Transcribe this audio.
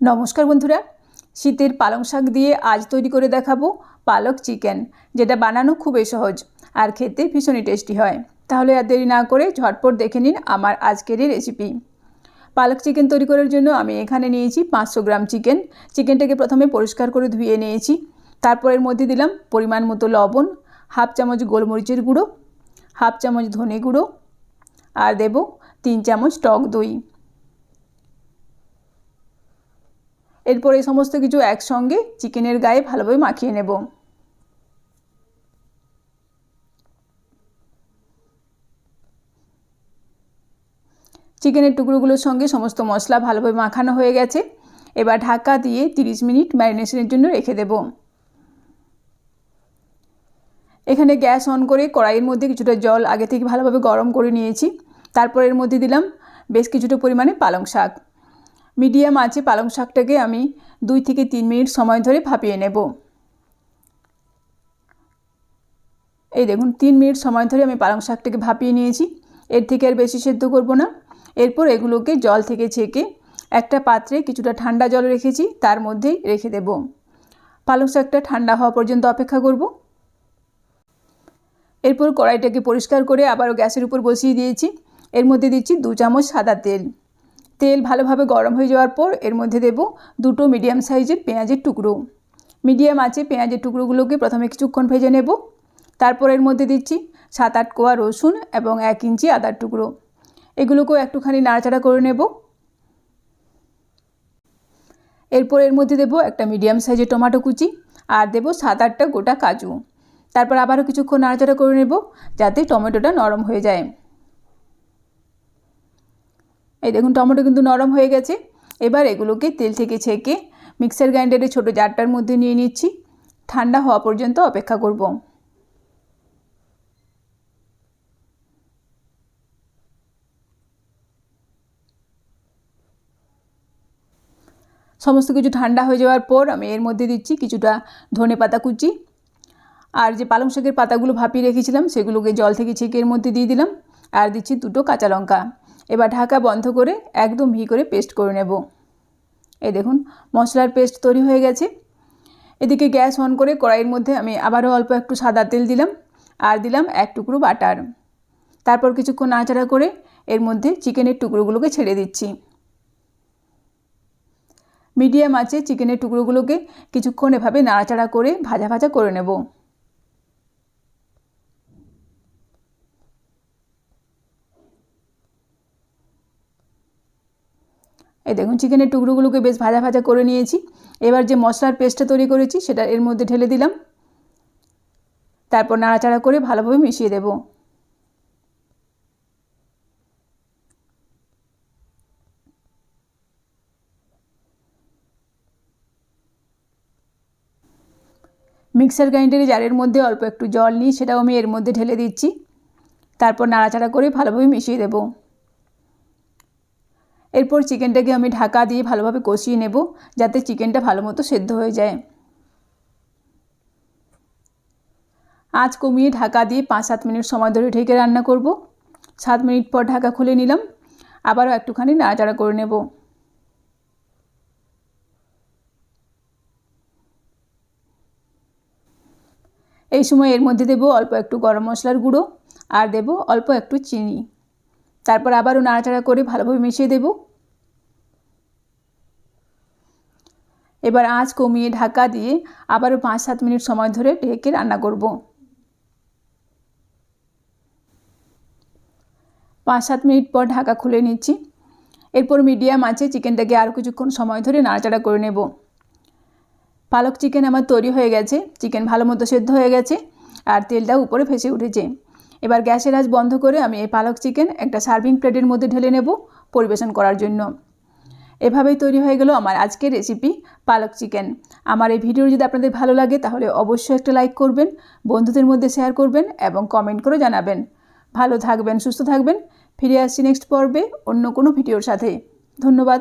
নমস্কার বন্ধুরা, শীতের পালং শাক দিয়ে আজ তৈরি করে দেখাবো পালক চিকেন, যেটা বানানো খুবই সহজ আর খেতে ভীষণই টেস্টি হয়। তাহলে আর দেরি না করে ঝটপট দেখে নিন আমার আজকের এই রেসিপি পালক চিকেন তৈরি করার জন্য আমি এখানে নিয়েছি পাঁচশো গ্রাম চিকেন। চিকেনটাকে প্রথমে পরিষ্কার করে ধুয়ে নিয়েছি। তারপর এর মধ্যে দিলাম পরিমাণ মতো লবণ, হাফ চামচ গোলমরিচের গুঁড়ো, হাফ চামচ ধনে গুঁড়ো, আর দেব তিন চামচ টক দই। এরপর এই সমস্ত কিছু একসঙ্গে চিকেনের গায়ে ভালোভাবে মাখিয়ে নেব। চিকেনের টুকরোগুলোর সঙ্গে সমস্ত মশলা ভালোভাবে মাখানো হয়ে গেছে। এবার ঢাকা দিয়ে 30 মিনিট ম্যারিনেশনের জন্য রেখে দেব। এখানে গ্যাস অন করে কড়াইয়ের মধ্যে কিছুটা জল আগে থেকে ভালোভাবে গরম করে নিয়েছি। তারপর এর মধ্যে দিলাম বেশ কিছুটা পরিমাণে পালং শাক। মিডিয়াম আছে পালং শাকটাকে আমি দুই থেকে তিন মিনিট সময় ধরে ভাপিয়ে নেব। এই দেখুন, তিন মিনিট সময় ধরে আমি পালং শাকটাকে ভাপিয়ে নিয়েছি। এর থেকে আর বেশি সেদ্ধ করব না। এরপর এগুলোকে জল থেকে ছেঁকে একটা পাত্রে কিছুটা ঠান্ডা জল রেখেছি, তার মধ্যেই রেখে দেব। পালং শাকটা ঠান্ডা হওয়া পর্যন্ত অপেক্ষা করব। এরপর কড়াইটাকে পরিষ্কার করে আবারও গ্যাসের উপর বসিয়ে দিয়েছি। এর মধ্যে দিচ্ছি দু চামচ সাদা তেল। তেল ভালোভাবে গরম হয়ে যাওয়ার পর এর মধ্যে দেব দুটো মিডিয়াম সাইজের পেঁয়াজের টুকরো। মিডিয়াম আছে পেঁয়াজের টুকরোগুলোকে প্রথমে কিছুক্ষণ ভেজে নেব। তারপর এর মধ্যে দিচ্ছি সাত আট কোয়া রসুন এবং এক ইঞ্চি আদার টুকরো। এগুলোকেও একটুখানি নাড়াচাড়া করে নেব। এরপর এর মধ্যে দেব একটা মিডিয়াম সাইজের টমেটো কুচি আর দেব সাত আটটা গোটা কাজু। তারপর আবারও কিছুক্ষণ নাড়াচাড়া করে নেব যাতে টমেটোটা নরম হয়ে যায়। এই দেখুন, টমেটো কিন্তু নরম হয়ে গেছে। এবার এগুলোকে তেল থেকে ছেঁকে মিক্সার গ্রাইন্ডারে ছোটো জারটার মধ্যে নিয়ে নিচ্ছি। ঠান্ডা হওয়া পর্যন্ত অপেক্ষা করব। সমস্ত কিছু ঠান্ডা হয়ে যাওয়ার পর আমি এর মধ্যে দিচ্ছি কিছুটা ধনে পাতা কুচি। আর যে পালং শাকের পাতাগুলো ভাপিয়ে রেখেছিলাম, সেগুলোকে জল থেকে ছেঁকে এর মধ্যে দিয়ে দিলাম। আর দিচ্ছি দুটো কাঁচা লঙ্কা। এবার ঢাকা বন্ধ করে একদম মিহি করে পেস্ট করে নেব। এই দেখুন, মশলার পেস্ট তৈরি হয়ে গেছে। এদিকে গ্যাস অন করে কড়াইয়ের মধ্যে আমি আবারও অল্প একটু সাদা তেল দিলাম আর দিলাম এক টুকরো বাটার। তারপর কিছুক্ষণ নাড়াচাড়া করে এর মধ্যে চিকেনের টুকরোগুলোকে ছেড়ে দিচ্ছি। মিডিয়াম আছে চিকেনের টুকরোগুলোকে কিছুক্ষণ এভাবে নাড়াচাড়া করে ভাজা ভাজা করে নেব। এই দেখুন চিকেনের টুকরোগুলোকে বেশ ভাজা ভাজা করে নিয়েছি। এবার যে মশলার পেস্টটা তৈরি করেছি, সেটা এর মধ্যে ঢেলে দিলাম। তারপর নাড়াচাড়া করে ভালোভাবে মিশিয়ে দেব। মিক্সার গ্রাইন্ডারে জারের মধ্যে অল্প একটু জল নিই সেটাও আমি এর মধ্যে ঢেলে দিচ্ছি। তারপর নাড়াচাড়া করে ভালোভাবে মিশিয়ে দেবো। এরপর চিকেনটাকে আমি ঢাকা দিয়ে ভালোভাবে কষিয়ে নেব যাতে চিকেনটা ভালো মতো সেদ্ধ হয়ে যায়। আঁচ কমিয়ে ঢাকা দিয়ে পাঁচ সাত মিনিট সময় ধরে ঢেকে রান্না করব। সাত মিনিট পর ঢাকা খুলে নিলাম। আবারও একটুখানি নাড়াচাড়া করে নেব। এই সময় এর মধ্যে দেব অল্প একটু গরম মশলার গুঁড়ো আর দেব অল্প একটু চিনি। তারপর আবারও নাড়াচাড়া করে ভালোভাবে মিশিয়ে দেব। এবার আঁচ কমিয়ে ঢাকা দিয়ে আবারও পাঁচ সাত মিনিট সময় ধরে ঢেকে রান্না করব। পাঁচ সাত মিনিট পর ঢাকা খুলে নিচ্ছি। এরপর মিডিয়াম আছে চিকেনটাকে আরও কিছুক্ষণ সময় ধরে নাড়াচাড়া করে নেব। পালক চিকেন আমার তৈরি হয়ে গেছে। চিকেন ভালো মতো সেদ্ধ হয়ে গেছে আর তেলটা উপরে ফেসে উঠেছে। এবার গ্যাসের আজ বন্ধ করে আমি এই পালক চিকেন একটা সার্ভিং প্লেটের মধ্যে ঢেলে নেব পরিবেশন করার জন্য। এভাবেই তৈরি হয়ে গেল আমার আজকের রেসিপি পালক চিকেন। আমার এই ভিডিও যদি আপনাদের ভালো লাগে, তাহলে অবশ্যই একটা লাইক করবেন, বন্ধুদের মধ্যে শেয়ার করবেন এবং কমেন্ট করে জানাবেন। ভালো থাকবেন, সুস্থ থাকবেন। ফিরে আসছি নেক্সট পর্বে অন্য কোনো ভিডিওর সাথে। ধন্যবাদ।